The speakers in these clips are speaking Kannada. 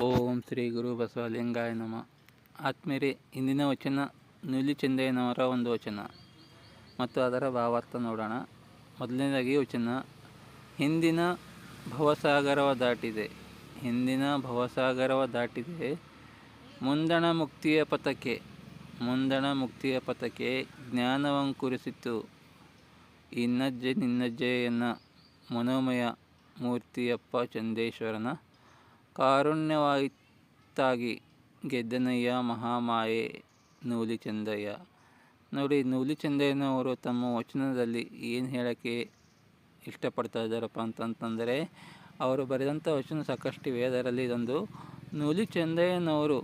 ಓಂ ಶ್ರೀ ಗುರು ಬಸವಲಿಂಗಾಯ ನಮ. ಆತ್ಮೀರಿ, ಇಂದಿನ ವಚನ, ನುಲಿ ಚೆಂದಯ್ಯನವರ ಒಂದು ವಚನ. ಮತ್ತು ಅದರ ಭಾವಾರ್ಥ ನೋಡೋಣ. ಮೊದಲನೇದಾಗಿ ವಚನ, ಹಿಂದಿನ ಭವಸಾಗರವ ದಾಟಿದೆ. ಹಿಂದಿನ ಭವಸಾಗರವ ದಾಟಿದೆ. ಮುಂದಣ ಮುಕ್ತಿಯ ಪಥಕ್ಕೆ ಮುಂದಣ ಮುಕ್ತಿಯ ಪಥಕ್ಕೆ ಜ್ಞಾನವಂಕುರಿಸಿತು ಇನ್ನಜ್ಜೆ ನಿನ್ನಜ್ಜೆಯನ್ನು ಮನೋಮಯ ಮೂರ್ತಿಯಪ್ಪ ಚಂದೇಶ್ವರನ ಕಾರುಣ್ಯವಾಯಿತಾಗಿ ಗೆದ್ದನಯ್ಯ ಮಹಾಮಾಯೆ. ನೂಲಿ ಚಂದಯ್ಯ. ನೋಡಿ, ನೂಲಿ ಚಂದಯ್ಯನವರು ತಮ್ಮ ವಚನದಲ್ಲಿ ಏನು ಹೇಳೋಕ್ಕೆ ಇಷ್ಟಪಡ್ತಾ ಇದ್ದಾರಪ್ಪ ಅಂತಂತಂದರೆ, ಅವರು ಬರೆದಂಥ ವಚನ ಸಾಕಷ್ಟಿವೆ. ಅದರಲ್ಲಿ ಇದೊಂದು ನೂಲಿ ಚಂದಯ್ಯನವರು.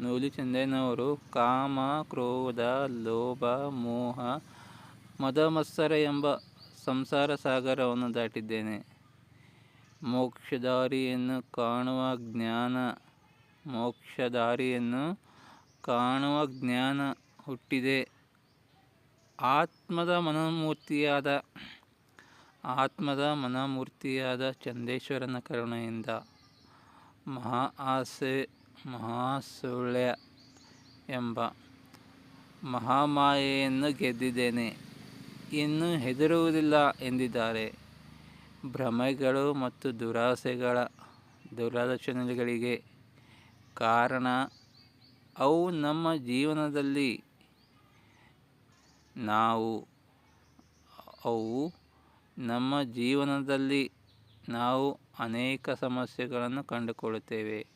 ನೂಲಿ ಚಂದಯ್ಯನವರು ಕಾಮ, ಕ್ರೋಧ, ಲೋಭ, ಮೋಹ ಮದ ಮತ್ಸರ ಎಂಬ ಸಂಸಾರ ಸಾಗರವನ್ನು ದಾಟಿದ್ದೇನೆ. ಮೋಕ್ಷದಾರಿಯನ್ನು ಕಾಣುವ ಜ್ಞಾನ, ಮೋಕ್ಷದಾರಿಯನ್ನು ಕಾಣುವ ಜ್ಞಾನ ಹುಟ್ಟಿದೆ. ಆತ್ಮದ ಮನಮೂರ್ತಿಯಾದ ಆತ್ಮದ ಮನಮೂರ್ತಿಯಾದ ಚಂದೇಶ್ವರನ ಕರುಣೆಯಿಂದ ಮಹಾ ಆಸೆ ಮಹಾಸುಳ್ಯ ಎಂಬ ಮಹಾಮಾಯೆಯನ್ನು ಗೆದ್ದಿದ್ದೇನೆ. ಇನ್ನು ಹೆದರುವುದಿಲ್ಲ ಎಂದಿದ್ದಾರೆ. ಭ್ರಮೆಗಳು ಮತ್ತು ದುರಾಸೆಗಳ ದುರಾಲೋಚನೆಗಳಿಗೆ ಕಾರಣ, ಅವು ನಮ್ಮ ಜೀವನದಲ್ಲಿ ನಾವು, ಅವು ನಮ್ಮ ಜೀವನದಲ್ಲಿ ನಾವು ಅನೇಕ ಸಮಸ್ಯೆಗಳನ್ನು ಕಂಡುಕೊಳ್ಳುತ್ತೇವೆ.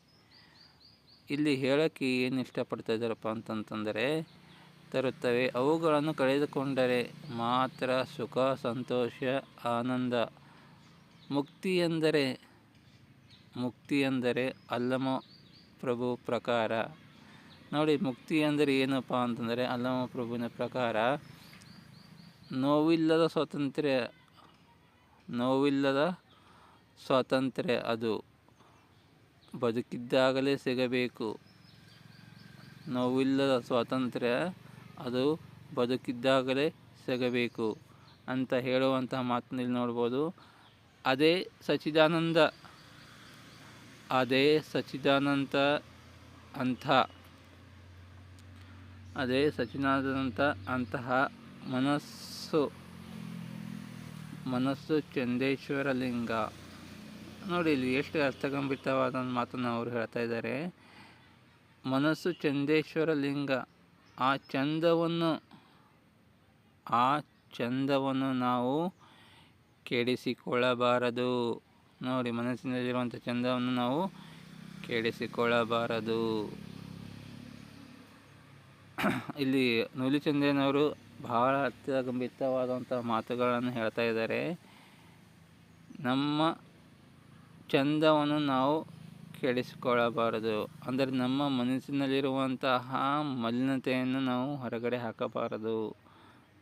ಇಲ್ಲಿ ಹೇಳೋಕ್ಕೆ ಏನು ಇಷ್ಟಪಡ್ತಾ ಇದ್ದಾರಪ್ಪ ಅಂತಂತಂದರೆ, ತರುತ್ತವೆ ಅವುಗಳನ್ನು ಕಳೆದುಕೊಂಡರೆ ಮಾತ್ರ ಸುಖ, ಸಂತೋಷ, ಆನಂದ ಮುಕ್ತಿ ಎಂದರೆ ಮುಕ್ತಿ ಎಂದರೆ ಅಲ್ಲಮ ಪ್ರಭು ಪ್ರಕಾರ. ನೋಡಿ, ಮುಕ್ತಿ ಅಂದರೆ ಏನಪ್ಪ ಅಂತಂದರೆ ಅಲ್ಲಮ ಪ್ರಭುವಿನ ಪ್ರಕಾರ. ನೋವಿಲ್ಲದ ಸ್ವಾತಂತ್ರ್ಯ ನೋವಿಲ್ಲದ ಸ್ವಾತಂತ್ರ್ಯ ಅದು. ಬದುಕಿದ್ದಾಗಲೇ ಸಿಗಬೇಕು. ನೋವಿಲ್ಲದ ಸ್ವಾತಂತ್ರ್ಯ ಅದು ಬದುಕಿದ್ದಾಗಲೇ ಸಿಗಬೇಕು ಅಂತ ಹೇಳುವಂತಹ ಮಾತಿನಲ್ಲಿ ನೋಡ್ಬೋದು. ಅದೇ ಸಚಿದಾನಂದ ಅದೇ ಸಚಿದಾನಂದ ಅಂಥ, ಅದೇ ಸಚಿದಾನಂದ ಅಂತಹ ಮನಸ್ಸು ಮನಸ್ಸು ಚಂದೇಶ್ವರ ಲಿಂಗ ನೋಡಿ, ಇಲ್ಲಿ ಎಷ್ಟು ಅರ್ಥಗಂಭಿತವಾದ ಮಾತನ್ನು ಅವರು ಹೇಳ್ತಾ ಇದ್ದಾರೆ. ಮನಸ್ಸು ಚಂದೇಶ್ವರ ಲಿಂಗ ಆ ಚಂದವನ್ನು ಆ ಚಂದವನ್ನು ನಾವು ಕೆಡಿಸಿಕೊಳ್ಳಬಾರದು. ನೋಡಿ, ಮನಸ್ಸಿನಲ್ಲಿರುವಂಥ ಚಂದವನ್ನು ನಾವು ಕೆಡಿಸಿಕೊಳ್ಳಬಾರದು. ಇಲ್ಲಿ ನುಲಿಚಂದ್ರನವರು ಬಹಳ ಅತ್ಯಗಂಭಿತವಾದಂಥ ಮಾತುಗಳನ್ನು ಹೇಳ್ತಾ ಇದ್ದಾರೆ. ನಮ್ಮ ಚಂದವನ್ನು ನಾವು ಕೆಡಿಸಿಕೊಳ್ಳಬಾರದು. ಅಂದರೆ ನಮ್ಮ ಮನಸ್ಸಿನಲ್ಲಿರುವಂತಹ ಮಲಿನತೆಯನ್ನು ನಾವು ಹೊರಗಡೆ ಹಾಕಬಾರದು.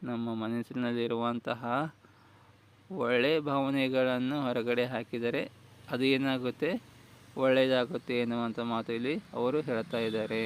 ನಮ್ಮ ಮನಸ್ಸಿನಲ್ಲಿರುವಂತಹ ಒಳ್ಳೆಯ ಭಾವನೆಗಳನ್ನು ಹೊರಗಡೆ ಹಾಕಿದರೆ ಅದು ಏನಾಗುತ್ತೆ? ಒಳ್ಳೆಯದಾಗುತ್ತೆ ಎನ್ನುವಂಥ ಮಾತು ಇಲ್ಲಿ ಅವರು ಹೇಳ್ತಾ ಇದ್ದಾರೆ.